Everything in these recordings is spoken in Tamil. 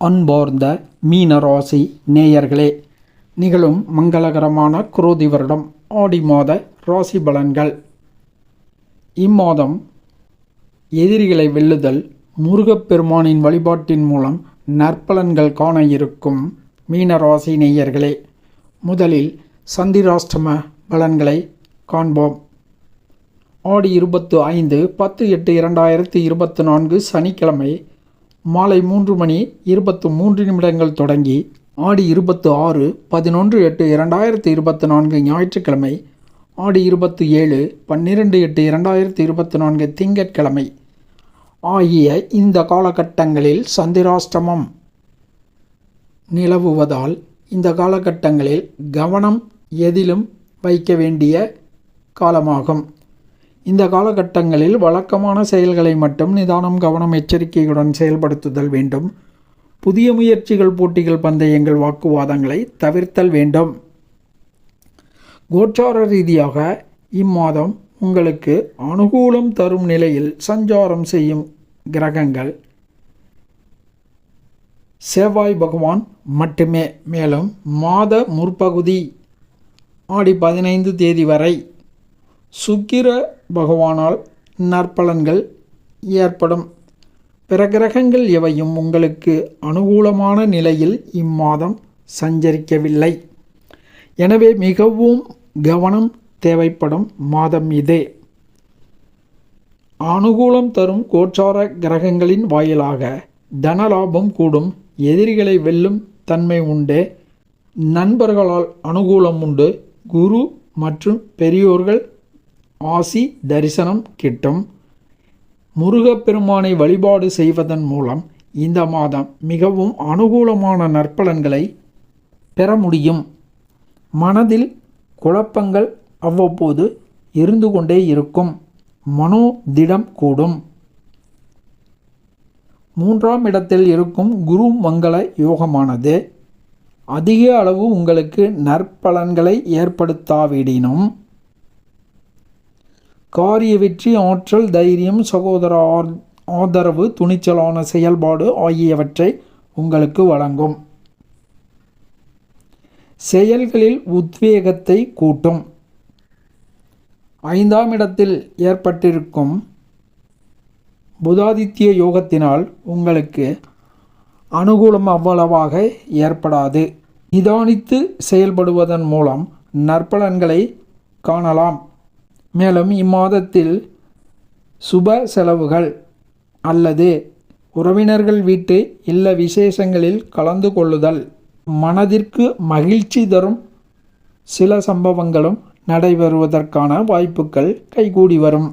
அன்பார்ந்த மீனராசி நேயர்களே நிகழும் மங்களகரமான குரோதி வருடம் ஆடி மாத ராசி பலன்கள். இம்மாதம் எதிரிகளை வெல்லுதல் முருகப்பெருமானின் வழிபாட்டின் மூலம் நற்பலன்கள் காண இருக்கும் மீனராசி நேயர்களே முதலில் சந்திராஷ்டம பலன்களை காண்போம். ஆடி இருபத்து ஐந்து பத்து எட்டு இரண்டாயிரத்தி இருபத்தி நான்கு சனிக்கிழமை மாலை மூன்று மணி இருபத்து மூன்று நிமிடங்கள் தொடங்கி ஆடி இருபத்து ஆறு பதினொன்று எட்டு இரண்டாயிரத்தி இருபத்தி நான்கு ஞாயிற்றுக்கிழமை ஆடி இருபத்து ஏழு பன்னிரெண்டு எட்டு இரண்டாயிரத்தி இருபத்தி நான்கு திங்கட்கிழமை. ஆகிய இந்த காலகட்டங்களில் சந்திராஷ்டமம் நிலவுவதால் இந்த காலகட்டங்களில் கவனம் எதிலும் வைக்க வேண்டிய காலமாகும். இந்த காலகட்டங்களில் வழக்கமான செயல்களை மட்டும் நிதானம் கவனம் எச்சரிக்கையுடன் செயல்படுத்துதல் வேண்டும். புதிய முயற்சிகள் போட்டிகள் பந்தயங்கள் வாக்குவாதங்களை தவிர்த்தல் வேண்டும். கோச்சார ரீதியாக இம்மாதம் உங்களுக்கு அனுகூலம் தரும் நிலையில் சஞ்சாரம் செய்யும் கிரகங்கள். செவ்வாய் பகவான் மட்டுமே. மேலும் மாத முற்பகுதி ஆடி பதினைந்து தேதி வரை சுக்கிர பகவானால் நற்பலன்கள் ஏற்படும். பிற கிரகங்கள் எவையும் உங்களுக்கு அனுகூலமான நிலையில் இம்மாதம் சஞ்சரிக்கவில்லை. எனவே மிகவும் கவனம் தேவைப்படும் மாதம் இதே. அனுகூலம் தரும் கோச்சார கிரகங்களின் வாயிலாக தனலாபம் கூடும். எதிரிகளை வெல்லும் தன்மை உண்டு. நண்பர்களால் அனுகூலம் உண்டு. குரு மற்றும் பெரியோர்கள் ஆசி தரிசனம் கிட்டும். முருகப்பெருமானை வழிபாடு செய்வதன் மூலம் இந்த மாதம் மிகவும் அனுகூலமான நற்பலன்களை பெற முடியும். மனதில் குழப்பங்கள் அவ்வப்போது இருந்து கொண்டே இருக்கும். மனோதிடம் கூடும். மூன்றாம் இடத்தில் இருக்கும் குரு மங்கள யோகமானது. அதிக அளவு உங்களுக்கு நற்பலன்களை ஏற்படுத்தாவிடினும் காரிய வெற்றி ஆற்றல் தைரியம் சகோதர ஆதரவு துணிச்சலான செயல்பாடு ஆகியவற்றை உங்களுக்கு வழங்கும். செயல்களில் உத்வேகத்தை கூட்டும். ஐந்தாம் இடத்தில் ஏற்பட்டிருக்கும் புதாதித்ய யோகத்தினால் உங்களுக்கு அனுகூலம் அவ்வளவாக ஏற்படாது. நிதானித்து செயல்படுவதன் மூலம் நற்பலன்களை காணலாம். மேலும் இம்மாதத்தில் சுப செலவுகள் அல்லது உறவினர்கள் வீட்டு இல்ல விசேஷங்களில் கலந்து கொள்ளுதல். மனதிற்கு மகிழ்ச்சி தரும் சில சம்பவங்களும் நடைபெறுவதற்கான வாய்ப்புகள் கைகூடி வரும்.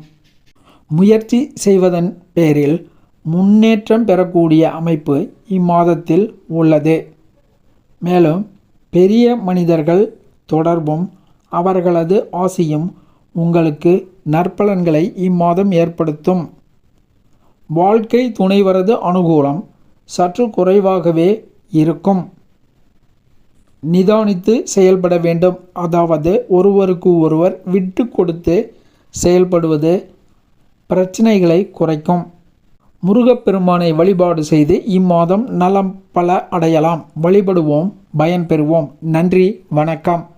முயற்சி செய்வதன் பேரில் முன்னேற்றம் பெறக்கூடிய அமைப்பு இம்மாதத்தில் உள்ளது. மேலும் பெரிய மனிதர்கள் தொடர்பும் அவர்களது ஆசையும் உங்களுக்கு நற்பலன்களை இம்மாதம் ஏற்படுத்தும். வாழ்க்கை துணைவரது அனுகூலம் சற்று குறைவாகவே இருக்கும். நிதானித்து செயல்பட வேண்டும். அதாவது ஒருவருக்கு ஒருவர் விட்டு கொடுத்து செயல்படுவது பிரச்சனைகளை குறைக்கும். முருகப்பெருமானை வழிபாடு செய்து இம்மாதம் நலம் பல அடையலாம். வழிபடுவோம் பயன்பெறுவோம். நன்றி வணக்கம்.